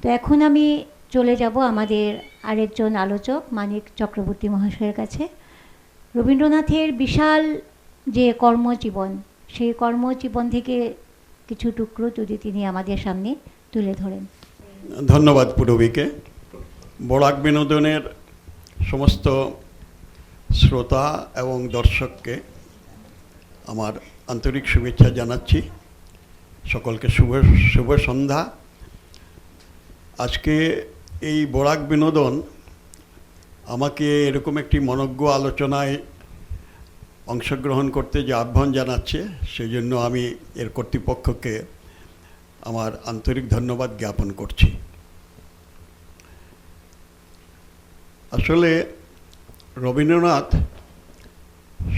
তো এখন আমি চলে যাব আমাদের আরেকজন আলোচক, মানিক চক্রবর্তী মহাশয়ের কাছে। রবীন্দ্রনাথের বিশাল যে কর্মজীবন, সেই কর্মজীবন থেকে কিছু টুকরো যদি তিনি আমাদের সামনে তুলে ধরেন। ধন্যবাদ পুরবীকে বরাক বিনোদনের সমস্ত শ্রোতা এবং দর্শককে আমার আন্তরিক শুভেচ্ছা জানাচ্ছি। সকলকে শুভ শুভ সন্ধ্যা। আজকে এই বরাক বিনোদন আমাকে এরকম একটি মনজ্ঞ আলোচনায় অংশগ্রহণ করতে যে আহ্বান জানাচ্ছে, সেই জন্য আমি এর কর্তৃপক্ষকে আমার আন্তরিক ধন্যবাদ জ্ঞাপন করছি। আসলে রবীন্দ্রনাথ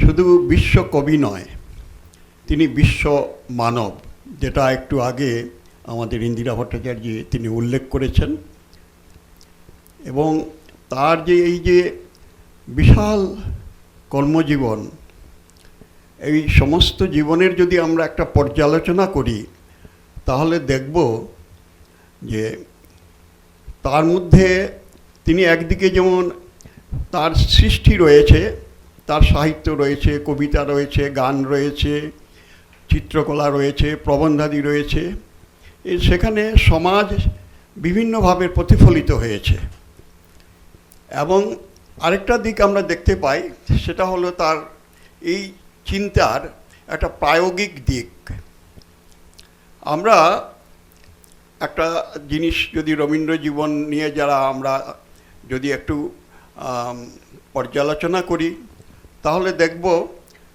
শুধু বিশ্ব কবি নয়, তিনি বিশ্ব মানব, যেটা একটু আগে আমাদের ইন্দিরা ভট্টাচার্য তিনি উল্লেখ করেছেন। এবং তার যে এই যে বিশাল কর্মজীবন, এই সমস্ত জীবনের যদি আমরা একটা পর্যালোচনা করি, তাহলে দেখব যে তার মধ্যে তিনি একদিকে যেমন তার সৃষ্টি রয়েছে, তার সাহিত্য রয়েছে, কবিতা রয়েছে, গান রয়েছে, চিত্রকলা রয়েছে প্রবন্ধাদি রয়েছে সেখানে সমাজ বিভিন্নভাবে প্রতিফলিত হয়েছে। এবং আরেকটা দিক আমরা দেখতে পাই, সেটা হলো তার এই চিন্তার একটা প্রায়োগিক দিক। আমরা একটা জিনিস যদি রবীন্দ্র জীবন নিয়ে যারা আমরা যদি একটু পর্যালোচনা করি, তাহলে দেখব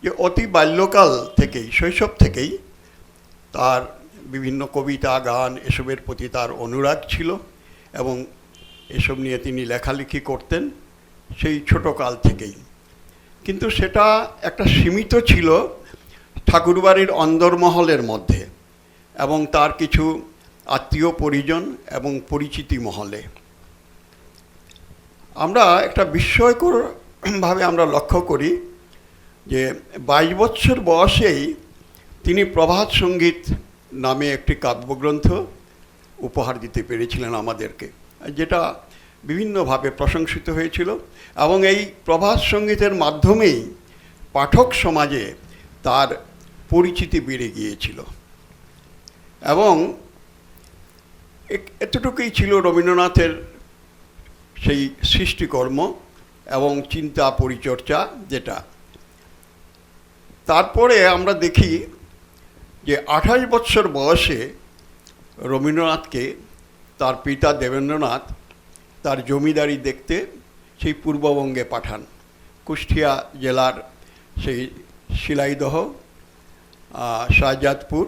যে অতি বাল্যকাল থেকেই, শৈশব থেকেই তার বিভিন্ন কবিতা, গান এসবের প্রতি তার অনুরাগ ছিল এবং এসব নিয়ে তিনি লেখালেখি করতেন সেই ছোট কাল থেকেই। কিন্তু সেটা একটা সীমিত ছিল ঠাকুরবাড়ির অন্দরমহলের মধ্যে এবং তার কিছু আত্মীয় পরিজন এবং পরিচিতি মহলে। আমরা একটা বিস্ময়কর ভাবে আমরা লক্ষ্য করি যে বাইশ বছর বয়সেই তিনি প্রভাত সংগীত নামে একটি কাব্যগ্রন্থ উপহার দিতে পেরেছিলেন আমাদেরকে, যেটা বিভিন্নভাবে প্রশংসিত হয়েছিল এবং এই প্রভাত সঙ্গীতের মাধ্যমেই পাঠক সমাজে তার পরিচিতি বেড়ে গিয়েছিল। এবং এতটুকুই ছিল রবীন্দ্রনাথের সেই সৃষ্টিকর্ম এবং চিন্তা পরিচর্যা যেটা। তারপরে আমরা দেখি যে আঠাশ বৎসর বয়সে রবীন্দ্রনাথকে তার পিতা দেবেন্দ্রনাথ তার জমিদারি দেখতে সেই পূর্ববঙ্গে পাঠান। কুষ্টিয়া জেলার সেই শিলাইদহ শাহজাদপুর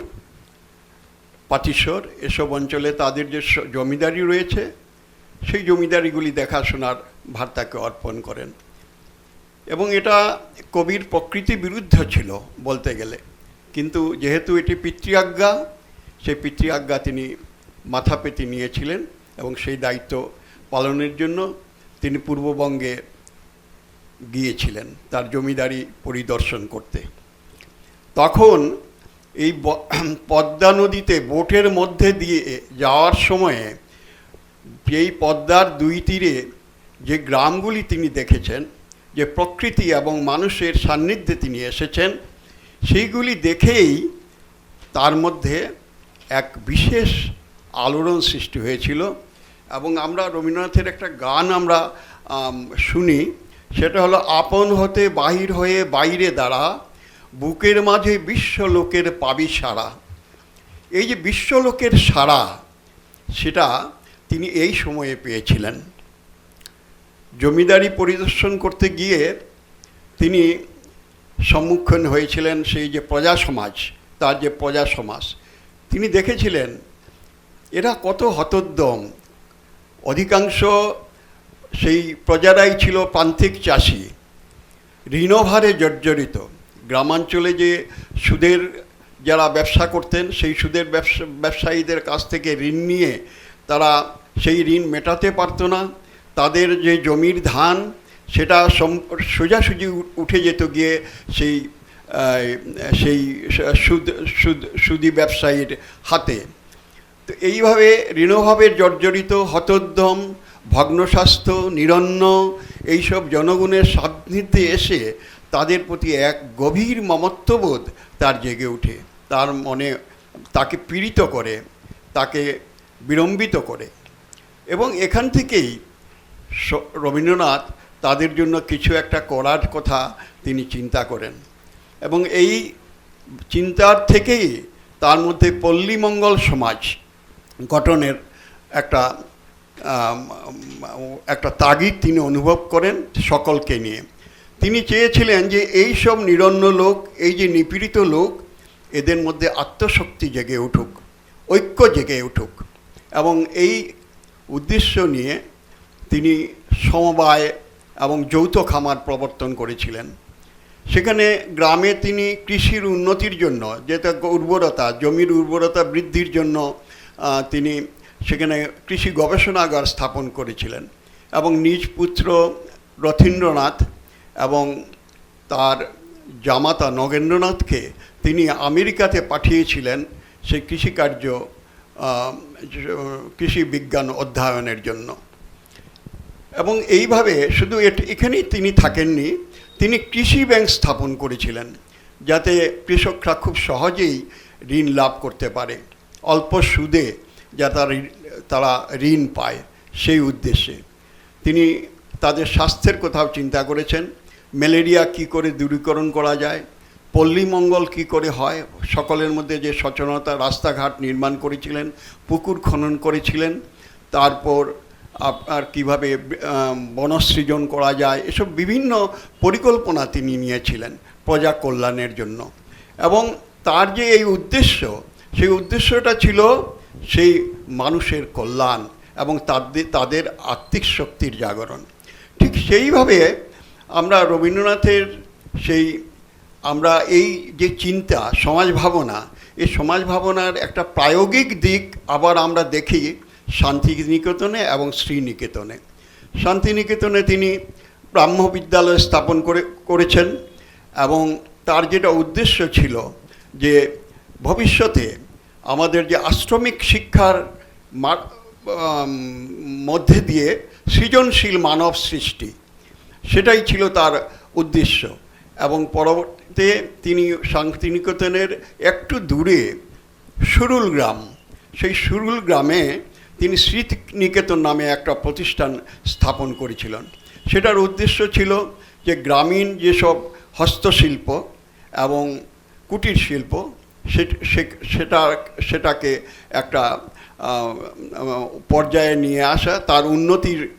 পাতিশ্বর এসব অঞ্চলে তাদের যে জমিদারি রয়েছে, সেই জমিদারিগুলি দেখাশোনার ভার তাকে অর্পণ করেন। এবং এটা কবির প্রকৃতি বিরুদ্ধ ছিল বলতে গেলে। কিন্তু যেহেতু এটি পিতৃআজ্ঞা, সেই পিতৃআজ্ঞা তিনি মাথা পেতে নিয়েছিলেন এবং সেই দায়িত্ব পালনের জন্য তিনি পূর্ববঙ্গে গিয়েছিলেন তার জমিদারি পরিদর্শন করতে। তখন এই পদ্মা নদীতে বোটের মধ্যে দিয়ে যাওয়ার সময়ে যেই পদ্মার দুই তীরে যে গ্রামগুলি তিনি দেখেছেন, যে প্রকৃতি এবং মানুষের সান্নিধ্যে তিনি এসেছেন সেইগুলি দেখেই তার মধ্যে এক বিশেষ আলোড়ন সৃষ্টি হয়েছিল এবং আমরা রবীন্দ্রনাথের একটা গান আমরা শুনি। সেটা হলো, আপন হতে বাহির হয়ে বাইরে দাঁড়া, বুকের মাঝে বিশ্বলোকের পাবি সারা এই যে বিশ্বলোকের সারা সেটা তিনি এই সময়ে পেয়েছিলেন। জমিদারি পরিদর্শন করতে গিয়ে তিনি সম্মুখীন হয়েছিলেন সেই যে প্রজা সমাজ, তার যে প্রজা সমাজ। তিনি দেখেছিলেন, এরা কত হতোদ্যম। অধিকাংশ সেই প্রজারাই ছিল প্রান্তিক চাষি। ঋণভারে জর্জরিত। গ্রামাঞ্চলে যে সুদের যারা ব্যবসা করতেন, সেই সুদের ব্যবসা, ব্যবসায়ীদের কাছ থেকে ঋণ নিয়ে তারা সেই ঋণ মেটাতে পারতো না। তাদের যে জমির ধান সেটা সোজাসুজি উঠে যেত গিয়ে সেই সেই সুদ সুদ, সুদি ব্যবসায়ীর হাতে। তো এইভাবে ঋণভাবের জর্জরিত, হতোদ্যম, ভগ্নস্বাস্থ্য, নিরন্ন এইসব জনগণের সান্নিধ্যে এসে তাদের প্রতি এক গভীর মমত্ববোধ তার জেগে ওঠে। তার মনে তাকে পীড়িত করে, তাকে বিড়ম্বিত করে। এবং এখান থেকেই রবীন্দ্রনাথ তাদের জন্য কিছু একটা করার কথা তিনি চিন্তা করেন। এবং এই চিন্তার থেকেই তার মধ্যে পল্লীমঙ্গল সমাজ গঠনের একটা একটা তাগিদ তিনি অনুভব করেন সকলকে নিয়ে। তিনি চেয়েছিলেন যে এই সব নিরন্ন লোক, এই যে নিপীড়িত লোক, এদের মধ্যে আত্মশক্তি জেগে উঠুক, ঐক্য জেগে উঠুক। এবং এই উদ্দেশ্য নিয়ে তিনি সমবায় এবং যৌথ খামার প্রবর্তন করেছিলেন। সেখানে গ্রামে তিনি কৃষির উন্নতির জন্য, যেটা উর্বরতা, জমির উর্বরতা বৃদ্ধির জন্য তিনি সেখানে কৃষি গবেষণাগার স্থাপন করেছিলেন এবং নিজ পুত্র রথীন্দ্রনাথ এবং তার জামাতা নগেন্দ্রনাথকে তিনি আমেরিকাতে পাঠিয়েছিলেন সেই কৃষিকার্য কৃষি বিজ্ঞান অধ্যয়নের জন্য। এবং এইভাবে শুধু এখানেই তিনি থাকেননি, তিনি কৃষি ব্যাংক স্থাপন করেছিলেন, যাতে কৃষকরা খুব সহজেই ঋণ লাভ করতে পারে, অল্প সুদে যাতে তারা ঋণ পায় সেই উদ্দেশ্যে। তিনি তাদের স্বাস্থ্যের কথাও চিন্তা করেছেন, ম্যালেরিয়া কি করে দূরীকরণ করা যায় পল্লীমঙ্গল কি করে হয়, সকলের মধ্যে যে সচেতনতা রাস্তাঘাট নির্মাণ করেছিলেন, পুকুর খনন করেছিলেন, তারপর আপনার কীভাবে বনসৃজন করা যায়, এসব বিভিন্ন পরিকল্পনা তিনি নিয়েছিলেন প্রজা কল্যাণের জন্য। এবং তার যে এই উদ্দেশ্য, সেই উদ্দেশ্যটা ছিল সেই মানুষের কল্যাণ এবং তাদের তাদের আত্মিক শক্তির জাগরণ। ঠিক সেইভাবে আমরা রবীন্দ্রনাথের সেই, আমরা এই যে চিন্তা, সমাজ ভাবনা, এই সমাজ ভাবনার একটা প্রায়োগিক দিক আবার আমরা দেখি শান্তিনিকেতনে এবং শ্রীনিকেতনে। শান্তিনিকেতনে তিনি ব্রাহ্ম বিদ্যালয় স্থাপন করে, করেছেন এবং তার যেটা উদ্দেশ্য ছিল যে ভবিষ্যতে আমাদের যে আশ্রমিক শিক্ষার মধ্যে দিয়ে সৃজনশীল মানব সৃষ্টি, সেটাই ছিল তার উদ্দেশ্য। এবং পরবর্তীতে তিনি শান্তিনিকেতনের একটু দূরে সুরুল গ্রাম, সেই সুরুল গ্রামে তিনি স্মৃতিনিকেতন নামে একটা প্রতিষ্ঠান স্থাপন করেছিলেন। সেটার উদ্দেশ্য ছিল যে গ্রামীণ যেসব হস্তশিল্প এবং কুটির শিল্প, সেটা সেটাকে একটা পর্যায়ে নিয়ে আসা, তার উন্নতির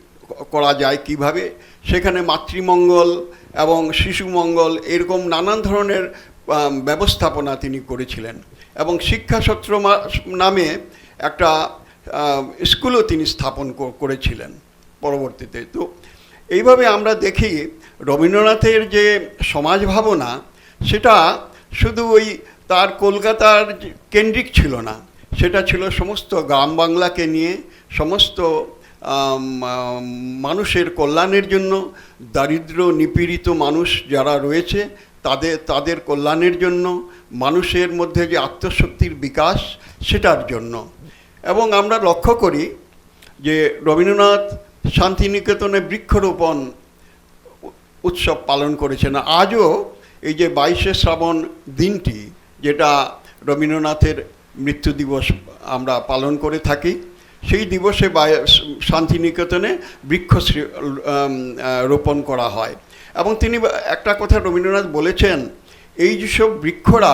করা যায় কীভাবে, সেখানে মাতৃমঙ্গল এবং শিশুমঙ্গল এরকম নানান ধরনের ব্যবস্থাপনা তিনি করেছিলেন। এবং শিক্ষাসত্র মা- নামে একটা স্কুলও তিনি স্থাপন করেছিলেন পরবর্তীতে। তো এইভাবে আমরা দেখি রবীন্দ্রনাথের যে সমাজ ভাবনা, সেটা শুধু ওই তার কলকাতার কেন্দ্রিক ছিল না, সেটা ছিল সমস্ত গ্রাম বাংলাকে নিয়ে, সমস্ত মানুষের কল্যাণের জন্য দারিদ্র, নিপীড়িত মানুষ যারা রয়েছে, তাদের তাদের কল্যাণের জন্য, মানুষের মধ্যে যে আত্মশক্তির বিকাশ, সেটার জন্য। এবং আমরা লক্ষ্য করি যে রবীন্দ্রনাথ শান্তিনিকেতনে বৃক্ষরোপণ উৎসব পালন করেছেন। আজও এই যে বাইশে শ্রাবণ দিনটি, যেটা রবীন্দ্রনাথের মৃত্যু দিবস আমরা পালন করে থাকি, সেই দিবসে শান্তিনিকেতনে বৃক্ষ রোপণ করা হয়। এবং তিনি একটা কথা রবীন্দ্রনাথ বলেছেন, এই যেসব বৃক্ষরা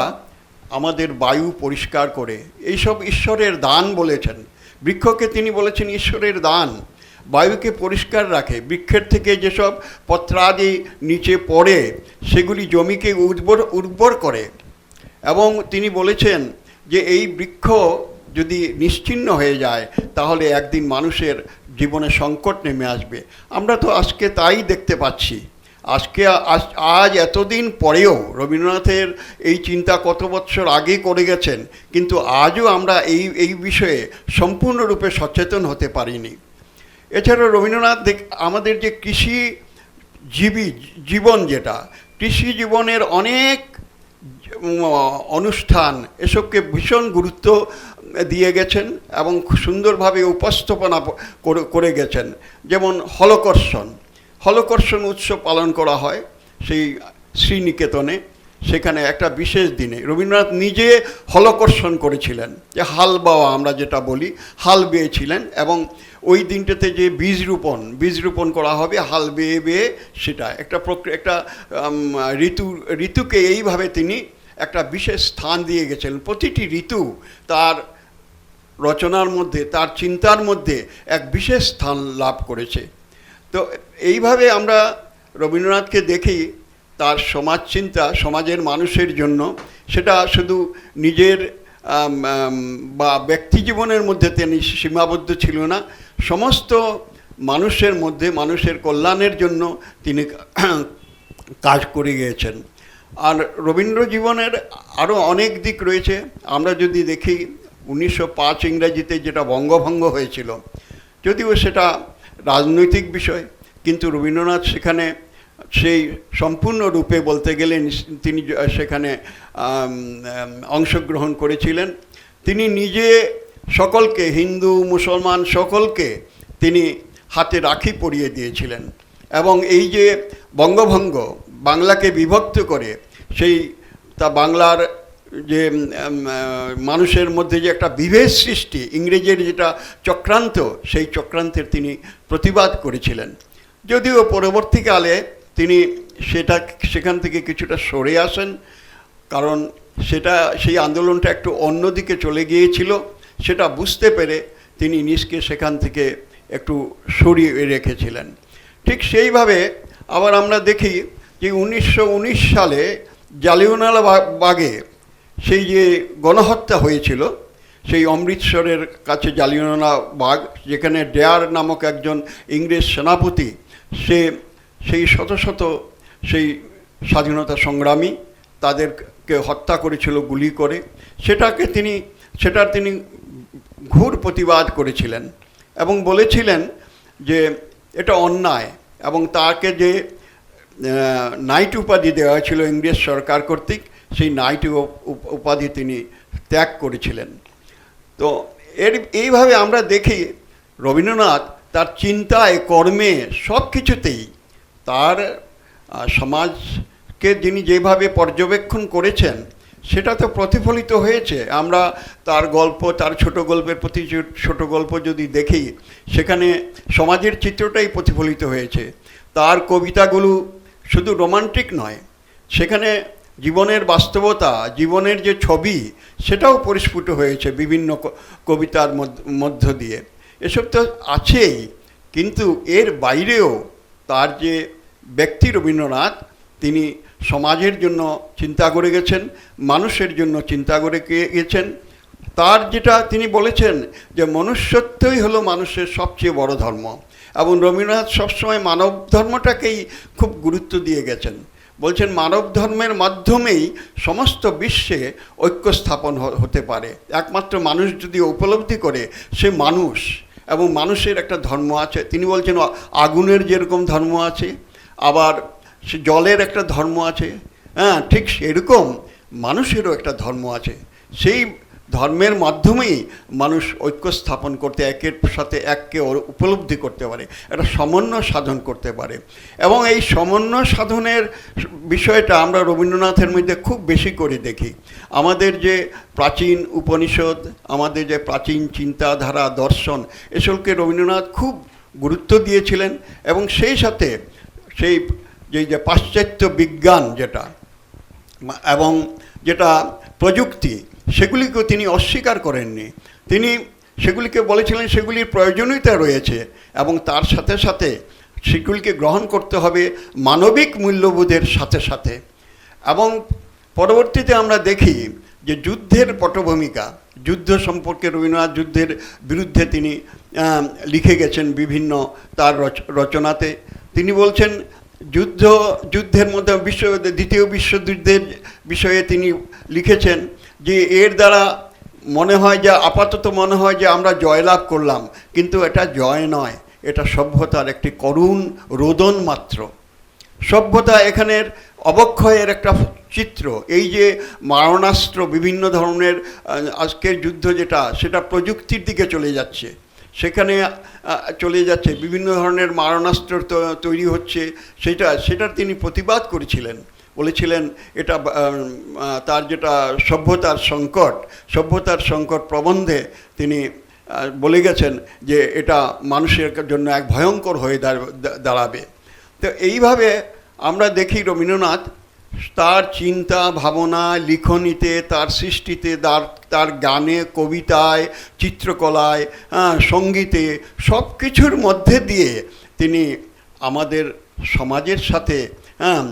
আমাদের বায়ু পরিষ্কার করে। এইসব ঈশ্বরের দান বলেছেন। বৃক্ষকে তিনি বলেছেন ঈশ্বরের দান। বায়ুকে পরিষ্কার রাখে। বৃক্ষের থেকে যেসব পত্রাদি নিচে পড়ে, সেগুলি জমিকে উর্বর উর্বর করে। এবং তিনি বলেছেন যে, এই বৃক্ষ যদি নিশ্চিহ্ন হয়ে যায়, তাহলে একদিন মানুষের জীবনে সংকট নেমে আসবে। আমরা তো আজকে তাই দেখতে পাচ্ছি। আজকে আজ এতদিন পরেও রবীন্দ্রনাথের এই চিন্তা কত বছর আগে করে গেছেন, কিন্তু আজও আমরা এই এই বিষয়ে সম্পূর্ণরূপে সচেতন হতে পারিনি। এছাড়া রবীন্দ্রনাথ দেখ, আমাদের যে কৃষি জীবী, জীবন যেটা, কৃষি জীবনের অনেক অনুষ্ঠান এসবকে ভীষণ গুরুত্ব দিয়ে গেছেন এবং সুন্দরভাবে উপস্থাপনা করে গেছেন। যেমন হলকর্ষণ হলকর্ষণ উৎসব পালন করা হয় সেই শ্রীনিকেতনে। সেখানে একটা বিশেষ দিনে রবীন্দ্রনাথ নিজে হলকর্ষণ করেছিলেন। যে হাল বাওয়া আমরা যেটা বলি, হাল বেয়েছিলেন এবং ওই দিনটাতে যে বীজ রোপণ বীজ রোপণ করা হবে, হাল বেয়ে বেয়ে সেটা একটা প্রক্রিয়া, একটা ঋতু, ঋতুকে এইভাবে তিনি একটা বিশেষ স্থান দিয়ে গেছেন। প্রতিটি ঋতু তার রচনার মধ্যে, তার চিন্তার মধ্যে এক বিশেষ স্থান লাভ করেছে। তো এইভাবে আমরা রবীন্দ্রনাথকে দেখি তার সমাজ চিন্তা সমাজের মানুষের জন্য। সেটা শুধু নিজের বা ব্যক্তি জীবনের মধ্যে তিনি সীমাবদ্ধ ছিল না। সমস্ত মানুষের মধ্যে, মানুষের কল্যাণের জন্য তিনি কাজ করে গিয়েছেন। আর রবীন্দ্র জীবনের আরও অনেক দিক রয়েছে। আমরা যদি দেখি, উনিশশো পাঁচ ইংরেজিতে যেটা বঙ্গভঙ্গ হয়েছিল, যদিও সেটা রাজনৈতিক বিষয়, কিন্তু রবীন্দ্রনাথ সেখানে সেই সম্পূর্ণ রূপে বলতে গেলে তিনি সেখানে অংশগ্রহণ করেছিলেন। তিনি নিজে সকলকে, হিন্দু, মুসলমান সকলকে তিনি হাতে রাখি পরিয়ে দিয়েছিলেন। এবং এই যে বঙ্গভঙ্গ বাংলাকে বিভক্ত করে, সেই তা বাংলার যে মানুষের মধ্যে যে একটা বিভেদ সৃষ্টি, ইংরেজের যেটা চক্রান্ত, সেই চক্রান্তের তিনি প্রতিবাদ করেছিলেন। যদিও পরবর্তীকালে তিনি সেটা, সেখান থেকে কিছুটা সরে আসেন, কারণ সেটা, সেই আন্দোলনটা একটু অন্যদিকে চলে গিয়েছিল। সেটা বুঝতে পেরে তিনি নিজকে সেখান থেকে একটু সরিয়ে রেখেছিলেন। ঠিক সেইভাবে আবার আমরা দেখি যে উনিশশো উনিশ সালে জালিয়ানওয়ালা বা- বাগে সেই যে গণহত্যা হয়েছিল, সেই অমৃতসরের কাছে জালিয়ানওয়ালা বাগ, যেখানে ডেয়ার নামক একজন ইংরেজ সেনাপতি, সে সেই শত শত সেই স্বাধীনতা সংগ্রামী তাদেরকে হত্যা করেছিল, গুলি করে। সেটাকে তিনি, সেটার তিনি ঘুর প্রতিবাদ করেছিলেন এবং বলেছিলেন যে এটা অন্যায় এবং তাকে যে নাইট উপাধি দেওয়া ছিল ইংরেজ সরকার কর্তৃক সেই নাইটি উপ- উপ- উপাধি তিনি ত্যাগ করেছিলেন। তো এর, এইভাবে আমরা দেখি রবীন্দ্রনাথ তার চিন্তায়, কর্মে সব কিছুতেই তার সমাজকে যিনি যেভাবে পর্যবেক্ষণ করেছেন, সেটা তো প্রতিফলিত হয়েছে। আমরা তার গল্প, তার ছোট গল্পের প্রতি ছোট গল্প যদি দেখি, সেখানে সমাজের চিত্রটাই প্রতিফলিত হয়েছে। তার কবিতাগুলো শুধু রোমান্টিক নয়, সেখানে জীবনের বাস্তবতা, জীবনের যে ছবি, সেটাও পরিস্ফুট হয়েছে বিভিন্ন কবিতার মধ্য- দিয়ে। এসব তো আছেই, কিন্তু এর বাইরেও তার যে ব্যক্তি রবীন্দ্রনাথ, তিনি সমাজের জন্য চিন্তা করে গেছেন, মানুষের জন্য চিন্তা করে গেছেন। তার যেটা তিনি বলেছেন যে, মনুষ্যত্বই হলো মানুষের সবচেয়ে বড় ধর্ম। এবং রবীন্দ্রনাথ সবসময় মানব ধর্মটাকেই খুব গুরুত্ব দিয়ে গেছেন। বলছেন, মানব ধর্মের মাধ্যমেই সমস্ত বিশ্বে ঐক্য স্থাপন হতে পারে। একমাত্র মানুষ যদি উপলব্ধি করে, সে মানুষ। এবং মানুষের একটা ধর্ম আছে। তিনি বলছেন, আগুনের যেরকম ধর্ম আছে, আবার সে জলের একটা ধর্ম আছে। হ্যাঁ ঠিক সেরকম মানুষেরও একটা ধর্ম আছে। সেই ধর্মের মাধ্যমেই মানুষ ঐক্য স্থাপন করতে, একের সাথে এককে উপলব্ধি করতে পারে, একটা সমন্বয় সাধন করতে পারে। এবং এই সমন্বয় সাধনের বিষয়টা আমরা রবীন্দ্রনাথের মধ্যে খুব বেশি করে দেখি। আমাদের যে প্রাচীন উপনিষদ, আমাদের যে প্রাচীন চিন্তাধারা, দর্শন, এসবকে রবীন্দ্রনাথ খুব গুরুত্ব দিয়েছিলেন এবং সেই সাথে সেই যে যে পাশ্চাত্য বিজ্ঞান যেটা, এবং যেটা প্রযুক্তি সেগুলিকেও তিনি অস্বীকার করেননি। তিনি সেগুলিকে বলেছিলেন, সেগুলির প্রয়োজনীয়তা রয়েছে এবং তার সাথে সাথে সেগুলিকে গ্রহণ করতে হবে মানবিক মূল্যবোধের সাথে সাথে। এবং পরবর্তীতে আমরা দেখি যে যুদ্ধের পটভূমিকা, যুদ্ধ সম্পর্কে রবীন্দ্রনাথ যুদ্ধের বিরুদ্ধে তিনি লিখে গেছেন বিভিন্ন তার রচ- রচনাতে। তিনি বলছেন, যুদ্ধ, যুদ্ধের মধ্যে বিশ্ব, দ্বিতীয় বিশ্বযুদ্ধের বিষয়ে তিনি লিখেছেন যে এর দ্বারা মনে হয় যে, আপাতত মনে হয় যে আমরা জয়লাভ করলাম, কিন্তু এটা জয় নয়। এটা সভ্যতার একটি করুণ রোদন মাত্র। সভ্যতা এখানের অবক্ষয়ের একটা চিত্র। এই যে মারণাস্ত্র, বিভিন্ন ধরনের আজকের যুদ্ধ যেটা, সেটা প্রযুক্তির দিকে চলে যাচ্ছে। সেখানে চলে যাচ্ছে। বিভিন্ন ধরনের মারণাস্ত্র তৈরি হচ্ছে। সেটা, সেটার তিনি প্রতিবাদ করেছিলেন। বলেছিলেন, এটা তার যেটা সভ্যতার সংকট সভ্যতার সংকট প্রবন্ধে তিনি বলে গেছেন যে এটা মানুষের জন্য এক ভয়ঙ্কর হয়ে দাঁড়- দাঁড়াবে। তো এইভাবে আমরা দেখি রবীন্দ্রনাথ, তার চিন্তা, ভাবনা, লিখনীতে, তার সৃষ্টিতে, তার তার গানে, কবিতায়, চিত্রকলায় সঙ্গীতে সব কিছুর মধ্যে দিয়ে তিনি আমাদের সমাজের সাথে হ্যাঁ,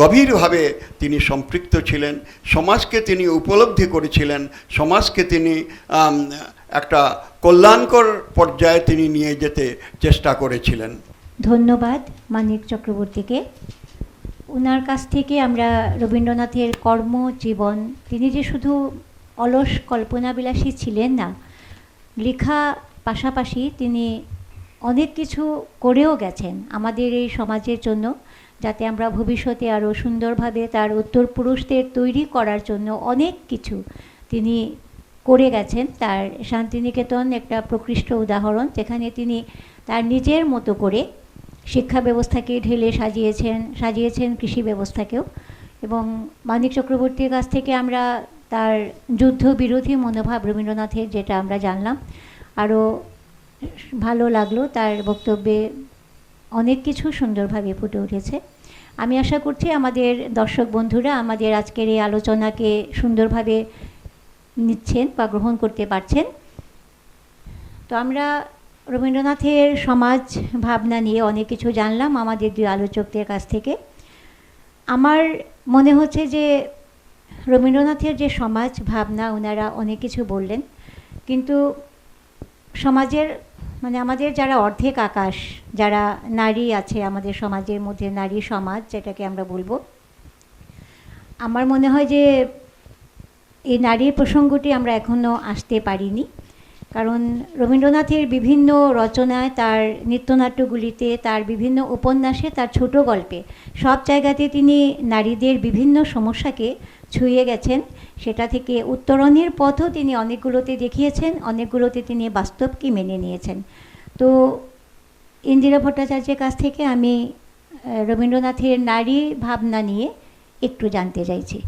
গভীরভাবে তিনি সম্পৃক্ত ছিলেন। সমাজকে তিনি উপলব্ধি করেছিলেন। সমাজকে তিনি একটা কল্যাণকর পর্যায়ে তিনি নিয়ে যেতে চেষ্টা করেছিলেন। ধন্যবাদ মানিক চক্রবর্তীকে। ওনার কাছ থেকে আমরা রবীন্দ্রনাথের কর্মজীবন তিনি যে শুধু অলস কল্পনাবিলাসী ছিলেন না লেখা পাশাপাশি তিনি অনেক কিছু করেও গেছেন আমাদের এই সমাজের জন্য, যাতে আমরা ভবিষ্যতে আরও সুন্দরভাবে তার উত্তরপুরুষদের তৈরি করার জন্য অনেক কিছু তিনি করে গেছেন। তার শান্তিনিকেতন একটা প্রকৃষ্ট উদাহরণ, যেখানে তিনি তার নিজের মতো করে শিক্ষা ব্যবস্থাকে ঢেলে সাজিয়েছেন সাজিয়েছেন কৃষি ব্যবস্থাকেও। এবং মানিক চক্রবর্তীর কাছ থেকে আমরা তার যুদ্ধ বিরোধী মনোভাব রবীন্দ্রনাথের, যেটা আমরা জানলাম আরও ভালো লাগল, তার বক্তব্যে অনেক কিছু সুন্দরভাবে ফুটে উঠেছে। আমি আশা করছি আমাদের দর্শক বন্ধুরা আমাদের আজকের এই আলোচনাকে সুন্দরভাবে নিচ্ছেন বা গ্রহণ করতে পারছেন। তো আমরা রবীন্দ্রনাথের সমাজ ভাবনা নিয়ে অনেক কিছু জানলাম আমাদের দুই আলোচকদের কাছ থেকে। আমার মনে হচ্ছে যে রবীন্দ্রনাথের যে সমাজ ভাবনা, ওনারা অনেক কিছু বললেন। কিন্তু সমাজের মানে আমাদের যারা অর্ধেক আকাশ, যারা নারী আছে, আমাদের সমাজের মধ্যে নারী সমাজ, যেটাকে আমরা বলব, আমার মনে হয় যে এই নারীর প্রসঙ্গটি আমরা এখনও আসতে পারিনি। কারণ রবীন্দ্রনাথের বিভিন্ন রচনায়, তার নৃত্যনাট্যগুলিতে, তার বিভিন্ন উপন্যাসে, তার ছোট গল্পে সব জায়গাতে তিনি নারীদের বিভিন্ন সমস্যাকে ছুঁয়ে গেছেন। সেটা থেকে উত্তরণের পথও তিনি অনেকগুলোতে দেখিয়েছেন, অনেকগুলোতে তিনি বাস্তবকে মেনে নিয়েছেন। তো ইন্দিরা ভট্টাচার্যের কাছ থেকে আমি রবীন্দ্রনাথের নারী ভাবনা নিয়ে একটু জানতে চাইছি।